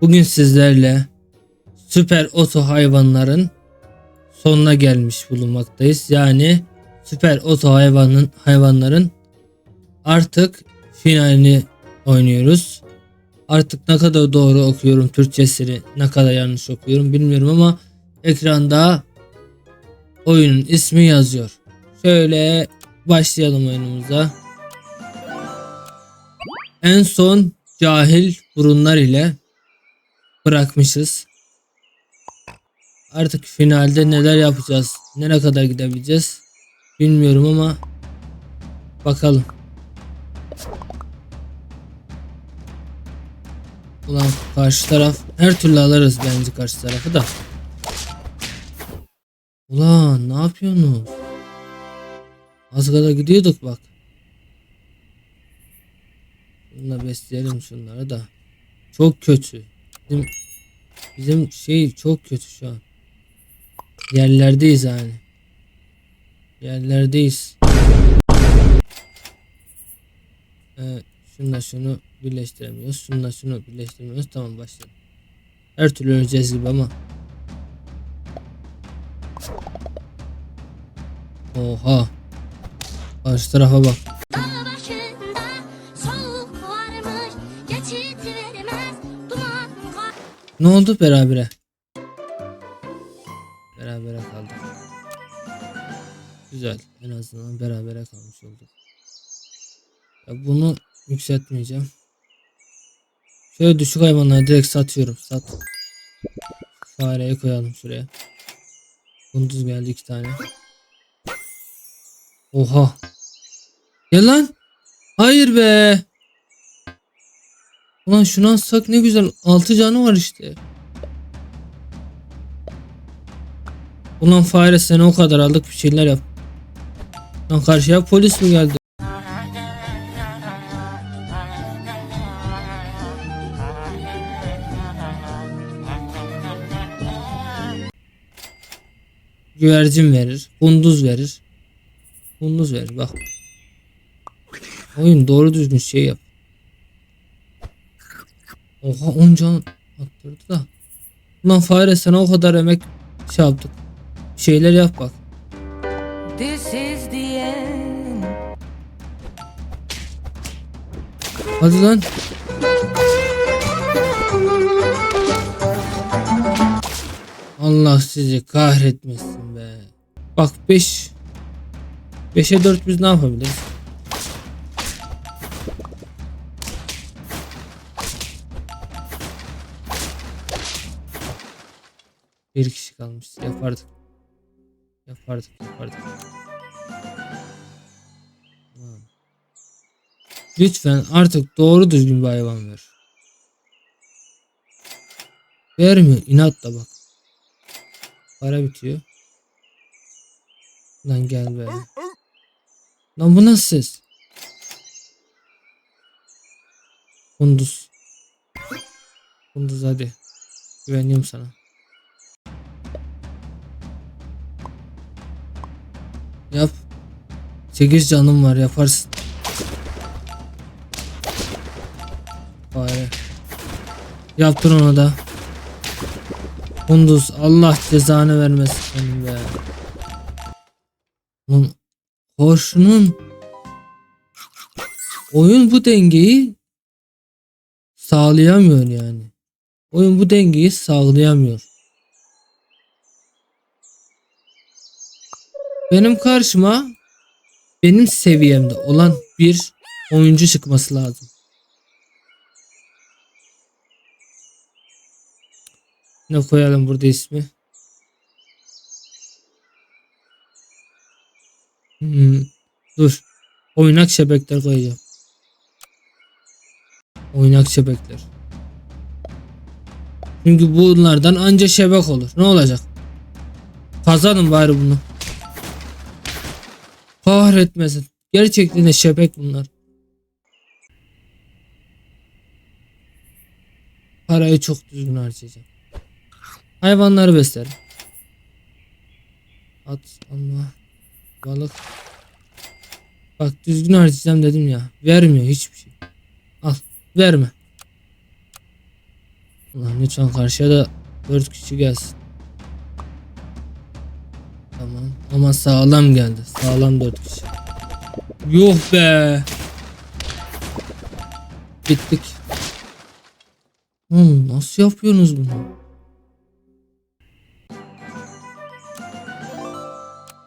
Bugün sizlerle süper oto hayvanların sonuna gelmiş bulunmaktayız. Yani süper oto hayvanın hayvanların artık finalini oynuyoruz. Artık ne kadar doğru okuyorum Türkçesini, ne kadar yanlış okuyorum bilmiyorum ama ekranda oyunun ismi yazıyor. Şöyle başlayalım oyunumuza. En son cahil burunlar ile bırakmışız. Artık finalde neler yapacağız? Nereye kadar gidebileceğiz? Bilmiyorum ama bakalım. Ulan karşı taraf her türlü alırız bence karşı tarafı da. Ulan ne yapıyorsunuz? Az kadar gidiyorduk bak. Bununla besleyelim şunları da. Çok kötü. Bizim, bizim şey çok kötü şu an. Yerlerdeyiz yani. Yerlerdeyiz. Ee, şunla şunu birleştiremiyoruz. Şunla şunu birleştiremiyoruz. Tamam başlayalım. Her türlü öleceğiz gibi ama. Oha. Karşı tarafa bak. Ne oldu berabere? Berabere kaldık. Güzel. En azından berabere kalmış olduk. Ya bunu yükseltmeyeceğim. Şöyle düşük hayvanları direkt satıyorum. Sat. Fareyi koyalım şuraya. Kunduz geldi iki tane. Oha. Gel lan. Hayır be. Ulan şunu alsak ne güzel. Altı canı var işte. Ulan fare seni o kadar aldık bir şeyler yap. Lan karşıya polis mi geldi? Güvercin verir. Kunduz verir. Kunduz verir bak. Oyun doğru düzgün şey yap. Oha 10 can attırdı da. Ulan fare sana o kadar emek şey yaptık. Bir şeyler yap bak. This is the end. Hadi lan. Allah sizi kahretmesin be. Bak 5 5'e 4 biz ne yapabiliriz? Bir kişi kalmış. Yapardık. Yapardık, yapardık. Lütfen artık doğru düzgün bir hayvan ver. Vermiyor. inat da bak. Para bitiyor. Lan gel be. Lan bu nasıl ses? Kunduz. Kunduz hadi. Güveniyorum sana. Yap. 8 canım var yaparsın. Fare. Yaptın onu da. Kunduz Allah cezanı vermesin senin be. Lan Horşunun oyun bu dengeyi sağlayamıyor yani. Oyun bu dengeyi sağlayamıyor. Benim karşıma benim seviyemde olan bir oyuncu çıkması lazım. Ne koyalım burada ismi? Hmm, dur. Oynak şebekler koyacağım. Oynak şebekler. Çünkü bunlardan anca şebek olur. Ne olacak? Kazanın bari bunu. Kahretmesin. Gerçekten de şebek bunlar. Parayı çok düzgün harcayacağım. Hayvanları beslerim. At Allah. Balık. Bak düzgün harcayacağım dedim ya. Vermiyor hiçbir şey. Al. Verme. Ulan lütfen karşıya da 4 kişi gelsin. Tamam ama sağlam geldi. Sağlam 4 kişi. Yuh be. Bittik. Oğlum nasıl yapıyorsunuz bunu?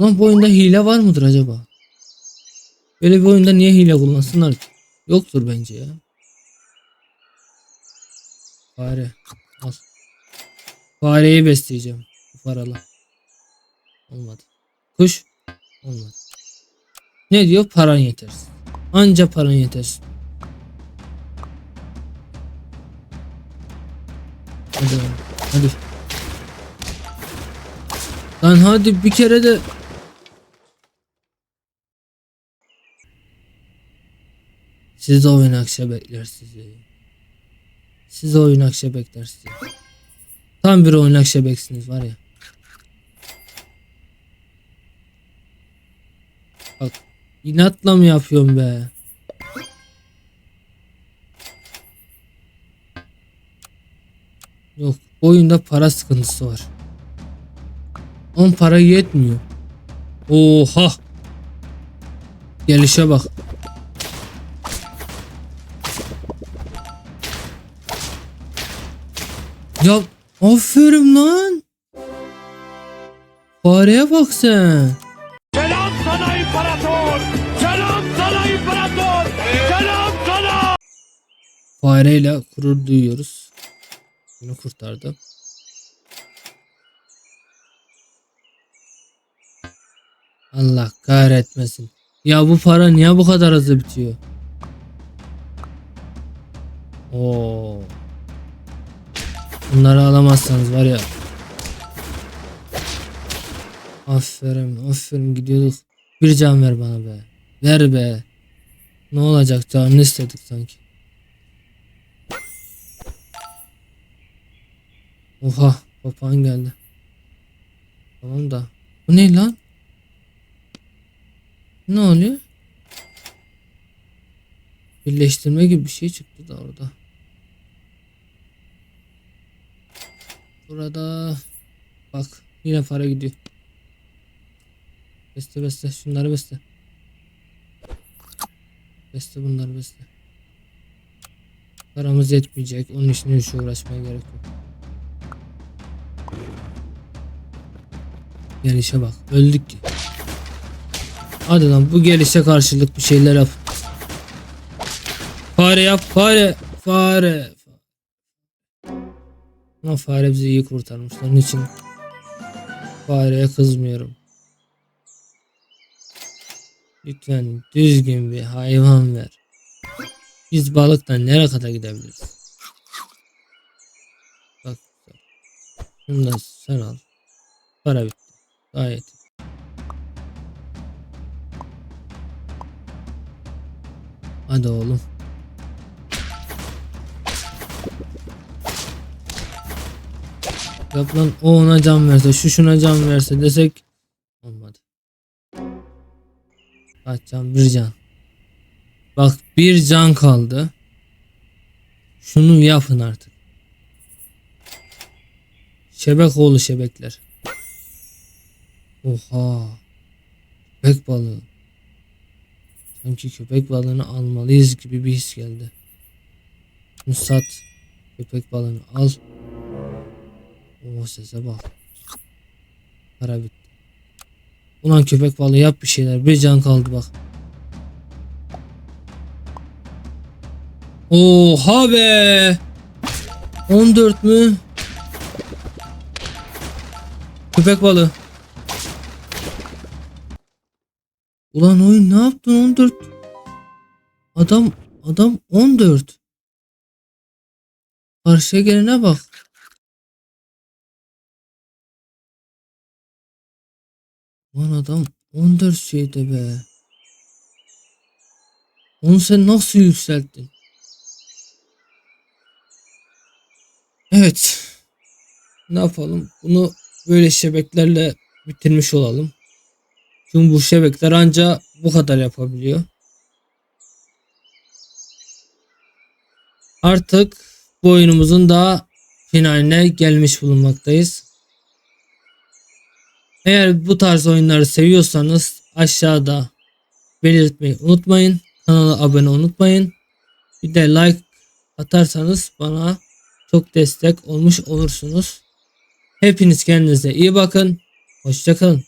Lan bu oyunda hile var mıdır acaba? Böyle bir oyunda niye hile kullansınlar ki? Yoktur bence ya. Fare. Fareyi besleyeceğim. Bu paralı. Olmadı. Kuş. Olmadı. Ne diyor? Paran yetersiz. Anca paran yetersiz. Hadi hadi. Lan hadi bir kere de Siz de oynak şebekler sizi. Siz de oynak şebekler sizi. Tam bir oynak şebeksiniz var ya. Bak inatla mı yapıyorum be? Yok oyunda para sıkıntısı var. On para yetmiyor. Oha. Gelişe bak. Ya aferin lan. Fareye bak sen. Fareyle gurur duyuyoruz. Bunu kurtardı. Allah kahretmesin. Ya bu para niye bu kadar hızlı bitiyor? Oo. Bunları alamazsanız var ya. Aferin, aferin gidiyorduk. Bir can ver bana be. Ver be. Ne olacak canını istedik sanki. Oha papağan geldi. Tamam da. Bu ne lan? Ne oluyor? Birleştirme gibi bir şey çıktı da orada. Burada bak yine para gidiyor. Beste beste şunları beste. Beste bunları beste. Paramız yetmeyecek. Onun için hiç uğraşmaya gerek yok. Gelişe bak. Öldük ki. Hadi lan bu gelişe karşılık bir şeyler yap. Fare yap fare. Fare. Ama fare bizi iyi kurtarmış. Onun için fareye kızmıyorum. Lütfen düzgün bir hayvan ver. Biz balıktan nereye kadar gidebiliriz? Bak. Şunu da sen al. Para bitti. Gayet. Hadi oğlum. Yap lan o ona can verse şu şuna can verse desek olmadı. Kaç can bir can. Bak bir can kaldı. Şunu yapın artık. Şebek oğlu şebekler. Oha. Köpek balığı. Sanki köpek balığını almalıyız gibi bir his geldi. Şunu sat. Köpek balığını al. O sese bak. Para bitti. Ulan köpek balığı yap bir şeyler. Bir can kaldı bak. Oha be. 14 mü? Köpek balığı. Ulan oyun ne yaptın 14? Adam adam 14. Karşıya gelene bak. Lan adam 14 şeyde be. Onu sen nasıl yükselttin? Evet. Ne yapalım? Bunu böyle şebeklerle bitirmiş olalım. Çünkü bu şebekler anca bu kadar yapabiliyor. Artık bu oyunumuzun daha finaline gelmiş bulunmaktayız. Eğer bu tarz oyunları seviyorsanız aşağıda belirtmeyi unutmayın. Kanala abone unutmayın. Bir de like atarsanız bana çok destek olmuş olursunuz. Hepiniz kendinize iyi bakın. Hoşçakalın.